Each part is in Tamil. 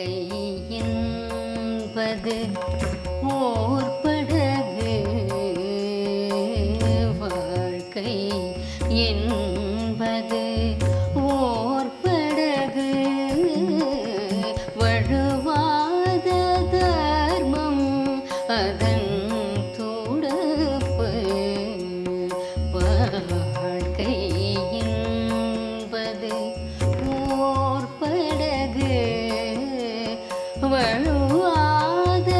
கையின்பது ஓர்படகு வாழ்க்கை என்பது. ஓர்படகு வழுவாத தர்மம் அதன் துடுப்பு. வழுவாத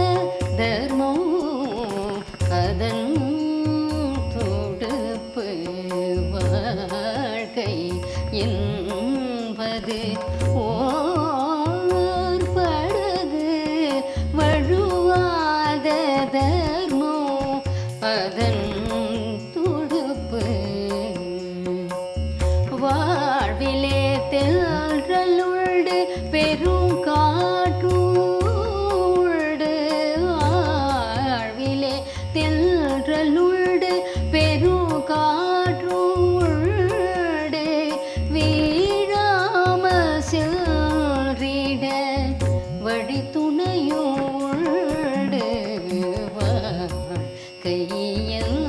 தர்மம் அதன் துடுப்பு வாழ்க்கை என்பது ஓர் படகு அதன் துடுப்பு வாழ்விலே தென்றலுண்டு பெரும் வழி துணையோடு கையன்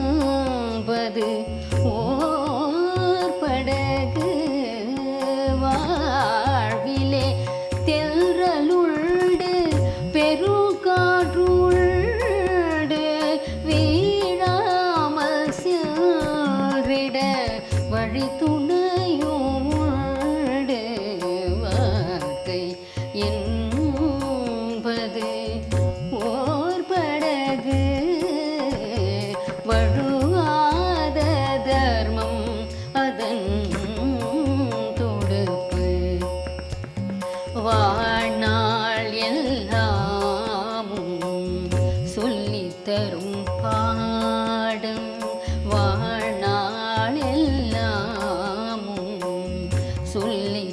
வாழ்நாள் எல்லாமும் சொல்லித்தரும் பாடும். பாடம் வாழ்நாள் எல்லாமும் சொல்லித்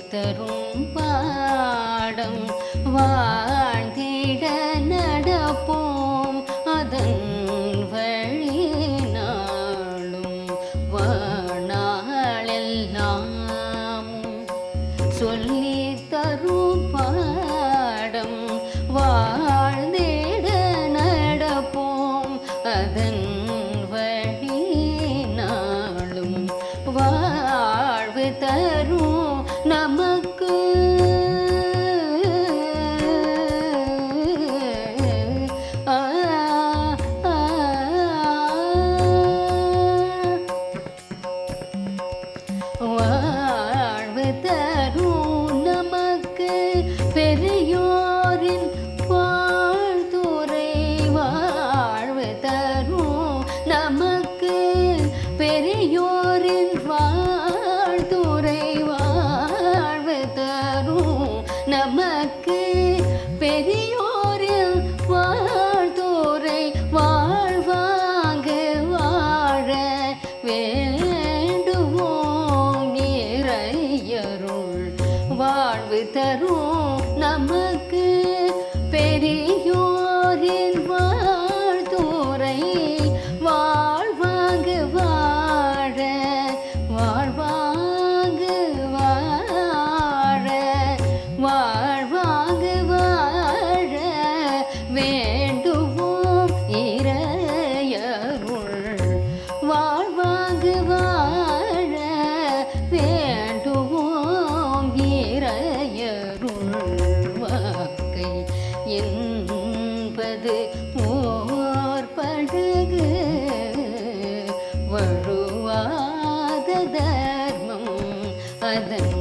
பாடம். வாழ்ந்திட நடப்போம் அதன் வழி நாளும் வாழ்நாளெல்லாமும் சொல்லி அதன் வழி நாளும் வாழ்வு தரும் நமக்கு. ஆ வாழ்வு தரும் நமக்கு. பெரியோரின் வாழ்த்துறை வாழ்வு தரும். நமக்கு பெரியோரின் வாழ்த்துறை வாழ்வாங்க வாழ வேண்டுவோம் இறையருள். வாழ்வு தரும் நமக்கு என்பது ஓர்படகு வழுவாத தர்மம் அதன்